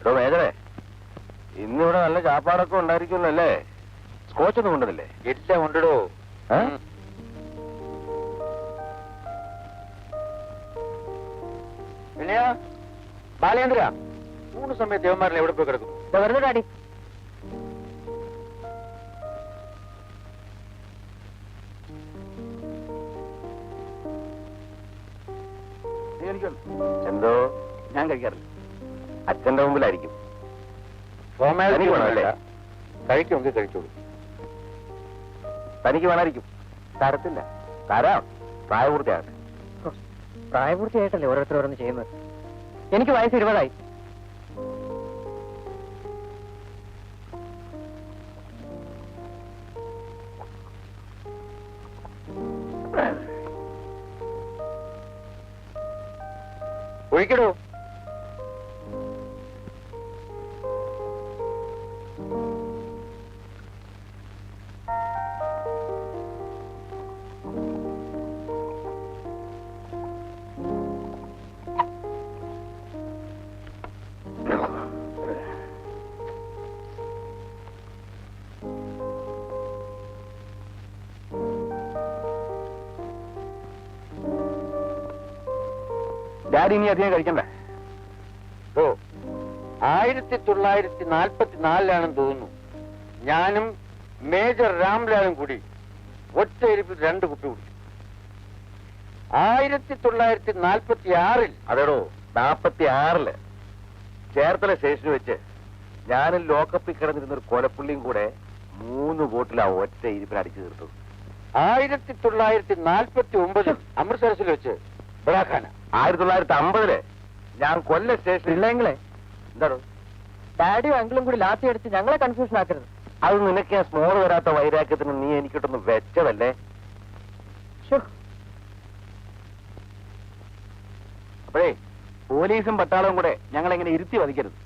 എടോ മേജറേ ഇന്നിവിടെ നല്ല ചാപ്പാടൊക്കെ ഉണ്ടായിരിക്കുന്നല്ലേ സ്കോച്ച് ഒന്നും കൊണ്ടതില്ലേ എല്ലാം ഉണ്ടോ? പിന്നെയാ ബാലേന്ദ്ര മൂന്ന് സമയത്ത് ദേവന്മാരിൽ എവിടെ പോയി കിടക്കും നീ എന്തോ? ഞാൻ കഴിക്കാറില്ല. അച്ഛന്റെ മുമ്പിലായിരിക്കും. തനിക്ക് വേണമല്ലേ? കഴിക്കുമെങ്കിൽ കഴിച്ചോളൂ. തനിക്ക് വേണമായിരിക്കും. തരത്തില്ല. തരാം. പ്രായപൂർത്തിയാകട്ടെ. പ്രായപൂർത്തിയായിട്ടല്ലേ ഓരോരുത്തർ ഓരോന്ന് ചെയ്യുന്നത്? എനിക്ക് വയസ്സ് ഇരുപതായി. ഒഴിക്കടോ. ഡാഡി ഇനി അധികം കഴിക്കണ്ട. ഓ ആയിരത്തി തൊള്ളായിരത്തി നാൽപ്പത്തി നാലിലാണെന്ന് തോന്നുന്നു. ഞാനും മേജർ രാംലാലും കൂടി ഒറ്റ ഇരിപ്പിൽ രണ്ട് കുപ്പി കുടിച്ചു. ആയിരത്തി തൊള്ളായിരത്തി നാൽപ്പത്തി ആറിൽ അതേടോ നാൽപ്പത്തി ആറിൽ ചേർത്തല സ്റ്റേഷനിൽ വെച്ച് ഞാനും ലോക്കപ്പിൽ കിടന്നിരുന്ന ഒരു കൊലപ്പുള്ളിയും കൂടെ മൂന്ന് ബോട്ടിലാ ഒറ്റ ഇരിപ്പിൽ അടിച്ചു തീർത്തത്. ആയിരത്തി തൊള്ളായിരത്തി നാൽപ്പത്തി ഒമ്പതിൽ അമൃത്സരസിൽ വെച്ച് ബറാഖാന ആയിരത്തി തൊള്ളായിരത്തി അമ്പതിൽ ഞാൻ കൊല്ല സ്റ്റേഷനിൽ ഇല്ലെങ്കിലേ എന്താണോ ഡാഡിയും അങ്കിളും കൂടി ലാത്തി അടിച്ച് ഞങ്ങളെ കൺഫ്യൂഷൻ ആക്കരുത്. അത് നിനക്ക് ആ സ്മോൾ വരാത്ത വൈരാഗ്യത്തിന് നീ എനിക്കിട്ടൊന്ന് വെച്ചതല്ലേ? അപ്പോഴേ പോലീസും പട്ടാളവും കൂടെ ഞങ്ങൾ എങ്ങനെ ഇരുത്തി വധിക്കരുത്.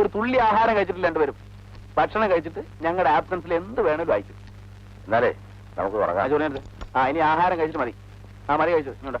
ഒരു തുള്ളി ആഹാരം കഴിച്ചിട്ടില്ല രണ്ടുപേരും ഭക്ഷണം കഴിച്ചിട്ട് ഞങ്ങളുടെ ആബ്സൻസിൽ എന്ത് വേണേലും അയച്ചു. എന്നാലേ നമുക്ക് തുടങ്ങാം ആ ഇനി ആഹാരം കഴിച്ചിട്ട് മതി. ആ മതി കഴിച്ചു. ഇങ്ങോട്ട്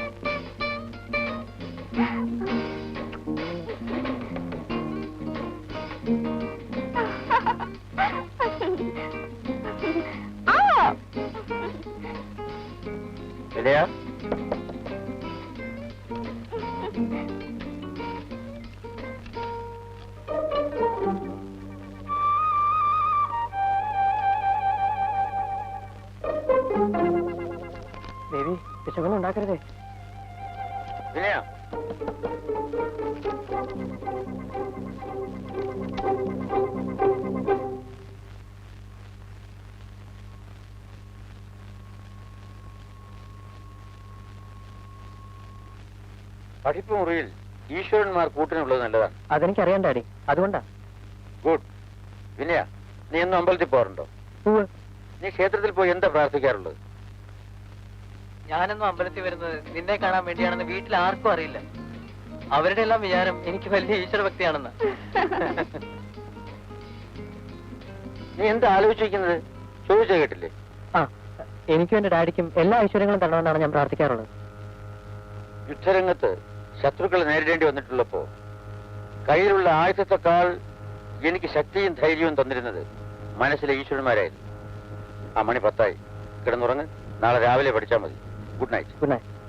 വിലയാ ബേബി വിശകൊന്നും ഉണ്ടാക്കരുതേ വിലയാ പഠിപ്പ് മുറിയിൽ ഈശ്വരന്മാർ കൂട്ടിനുള്ളത് നല്ലതാണ്. അതെനിക്കറിയാം ഡാഡി. അതുകൊണ്ടാ. ഗുഡ്. വിനയ നീ എന്നും അമ്പലത്തിൽ പോകാറുണ്ടോ? നീ ക്ഷേത്രത്തിൽ പോയി എന്താ പ്രാർത്ഥിക്കാറുള്ളത്? ഞാനെന്നും അമ്പലത്തിൽ വരുന്നത് നിന്നെ കാണാൻ വേണ്ടിയാണെന്ന് വീട്ടിൽ ആർക്കും അറിയില്ല. അവരുടെ എല്ലാം വിചാരം എനിക്ക് വലിയ ഈശ്വര ഭക്തിയാണെന്ന് നീ എന്താ ആലോചിക്കുന്നത്? ചോദിച്ചാ കേട്ടില്ലേ? ആ എനിക്കും എന്റെ ഡാഡിക്കും എല്ലാ ഐശ്വര്യങ്ങളും തരണമെന്നാണ് ഞാൻ പ്രാർത്ഥിക്കാറുള്ളത്. യുദ്ധരംഗത്ത് ശത്രുക്കളെ നേരിടേണ്ടി വന്നിട്ടുള്ളപ്പോ കയ്യിലുള്ള ആയുധത്തെക്കാൾ എനിക്ക് ശക്തിയും ധൈര്യവും തന്നിരുന്നത് മനസ്സിലെ ഈശ്വരന്മാരായിരുന്നു. ആ മണി പത്തായി. കിടന്നുറങ്ങ്. നാളെ രാവിലെ പഠിച്ചാൽ മതി. ഗുഡ് നൈറ്റ് ഗുഡ് നൈറ്റ്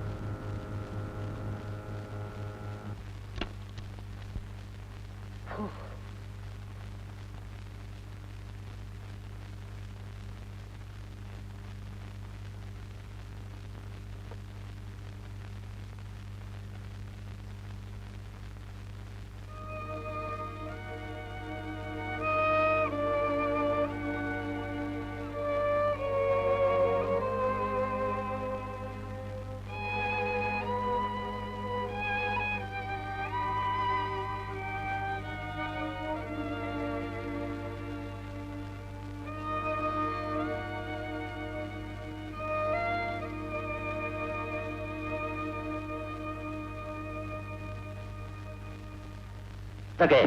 सके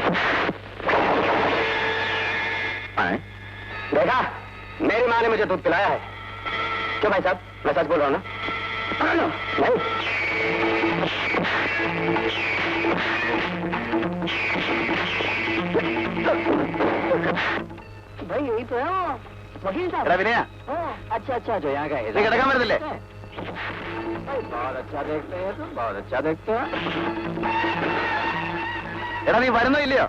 आए? देखा मेरी माँ ने मुझे दूध पिलाया है। क्यों भाई साहब? मैं सच बोल रहा हूँ ना? हाँ, हाँ। नहीं। भाई यही तो है। हाँ। साहब। रवि अच्छा अच्छा जो यहाँ का है। देखा मेरे दिले। बहुत अच्छा देखते हैं तुम बहुत अच्छा देखते हैं। എടാ നീ വരുന്നോ ഇല്ലയോ?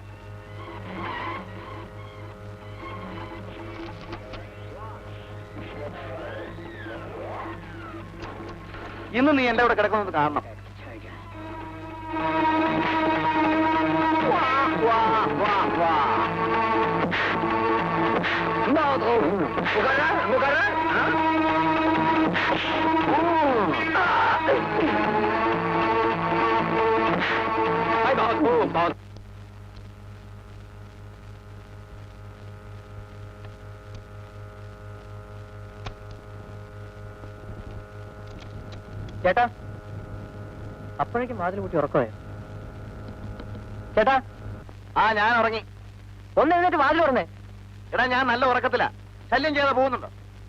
ഇന്ന് നീ എന്റെ അവിടെ കിടക്കുന്നത് കാണണം. ചേട്ടാ അപ്പോഴേക്കും വാതിൽ കൂട്ടി ഉറക്കമായോ? ചേട്ടാ ആ ഞാൻ ഉറങ്ങി. ഒന്ന് എഴുന്നേറ്റ് വാതിൽ തുറന്നേ. എടാ ഞാൻ നല്ല ഉറക്കത്തില. ശല്യം ചെയ്യാതെ പോകുന്നുണ്ടോ?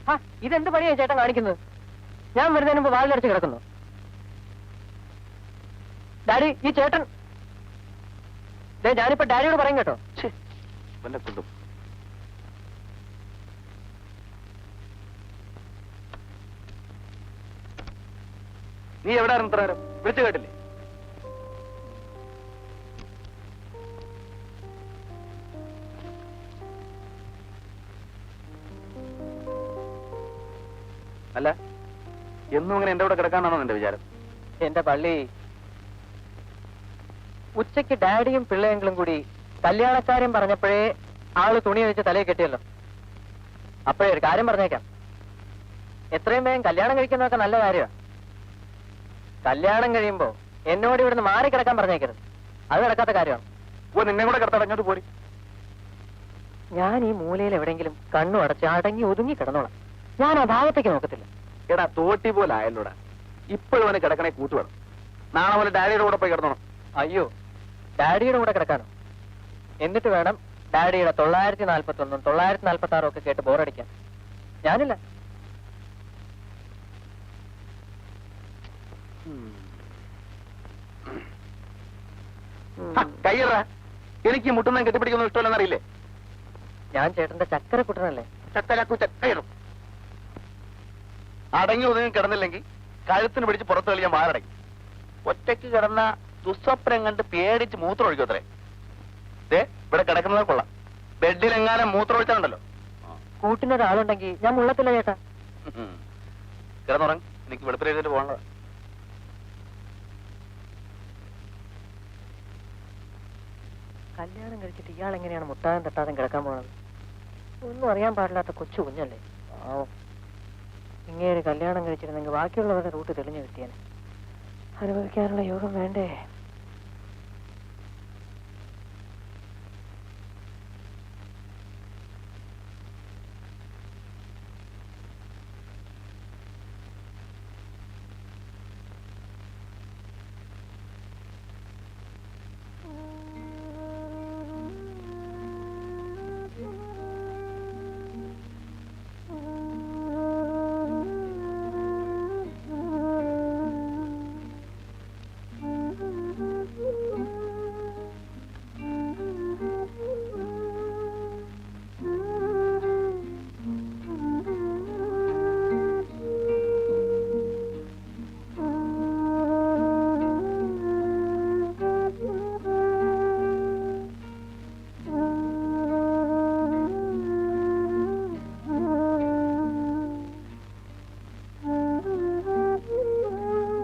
ആ ഇതെന്ത് പണിയാ ചേട്ടൻ കാണിക്കുന്നത്? ഞാൻ വരുന്നതിന് മുമ്പ് വാതിലടച്ച് കിടക്കുന്നു. ഡാഡി ഈ ചേട്ടൻ. ദേ ഞാനിപ്പോ ഡാഡിയോട് പറയും കേട്ടോ. ഛെ, ഇവന്റെ കുണ്ടും നീ എവിടെ ഇത്ര വിളിച്ചു കേട്ടില്ലേ? അല്ല എന്നും ഇങ്ങനെ എന്റെ കൂടെ കിടക്കാനാണോ നിന്റെ വിചാരം? എന്റെ പള്ളി. ഉച്ചയ്ക്ക് ഡാഡിയും പിള്ളയെങ്കിലും കൂടി കല്യാണക്കാരൻ പറഞ്ഞപ്പോഴേ ആൾ തുണി വെച്ച് തലയിൽ കെട്ടിയല്ലോ. അപ്പോഴേ ഒരു കാര്യം പറഞ്ഞേക്കാം. എത്രയും വേഗം കല്യാണം കഴിക്കുന്നതൊക്കെ നല്ല കാര്യമാണ് കല്യാണം കഴിയുമ്പോ എന്നോട് ഇവിടുന്ന് മാറി കിടക്കാൻ പറഞ്ഞേക്കരുത്. അത് നടക്കാത്ത കാര്യമാണ്. ഓ നിന്നെ കൂടെ കിടത്തടഞ്ഞോട്ട് പോരി. ഞാൻ ഈ മൂലയിൽ എവിടെങ്കിലും കണ്ണു അടച്ച് അടങ്ങി ഒതുങ്ങി കിടന്നോളാം. ഞാൻ ആ ഭാഗത്തേക്ക് നോക്കത്തില്ല. എടാ തോട്ടി പോലെ ആയല്ലോടാ. ഇപ്പോഴും അവന് കിടക്കണേ കൂട്ടുവേണം നാളെ പോലെ ഡാഡിയുടെ കൂടെ പോയി കിടന്നോണം. അയ്യോ ഡാഡിയുടെ കൂടെ കിടക്കാനോ? എന്നിട്ട് വേണം ഡാഡിയുടെ തൊള്ളായിരത്തി നാൽപ്പത്തി ഒന്നും തൊള്ളായിരത്തി നാൽപ്പത്തി ആറും ഒക്കെ കേട്ട് ബോറടിക്കാൻ ഞാനില്ല. കയ്യറ. എനിക്ക് മുട്ടുന്ന കെട്ടിപ്പിടിക്കുന്ന ഇഷ്ടമല്ലെന്ന് അറിയില്ലേ ഞാൻ ചേട്ടന്റെ ചക്കര കുട്ടനല്ലേ? കയറും അടങ്ങി ഒതുങ്ങി കിടന്നില്ലെങ്കിൽ കഴുത്തിന് പിടിച്ച് പുറത്തു കളിയാൻ വാറടങ്ങി ഒറ്റയ്ക്ക് കിടന്ന ദുസ്വപ്നം കണ്ട് പേടിച്ച് മൂത്രം ഒഴിക്കും അത്രേ. ദേ ഇവിടെ കിടക്കുന്നത് കൊള്ളാം. ബെഡിലെങ്ങാനും മൂത്രം ഒഴിച്ചാലുണ്ടല്ലോ കൂട്ടിനൊരാളുണ്ടെങ്കിൽ ഞാൻ മുള്ളത്തില്ല ചേട്ടാ കിടന്നുറങ്ങി. എനിക്ക് വെളുപ്പിലേക്ക് പോകണത് കല്യാണം കഴിച്ചിട്ട് ഇയാൾ എങ്ങനെയാണ് മുട്ടാനും തട്ടാതെ കിടക്കാൻ പോണത്? ഒന്നും അറിയാൻ പാടില്ലാത്ത കൊച്ചു കുഞ്ഞല്ലേ? ഇങ്ങനെ കല്യാണം കഴിച്ചിരുന്നെങ്കിൽ ബാക്കിയുള്ളവരുടെ റൂട്ട് തെളിഞ്ഞു കിട്ടിയേനെ. അനുഭവിക്കാനുള്ള യോഗം വേണ്ടേ?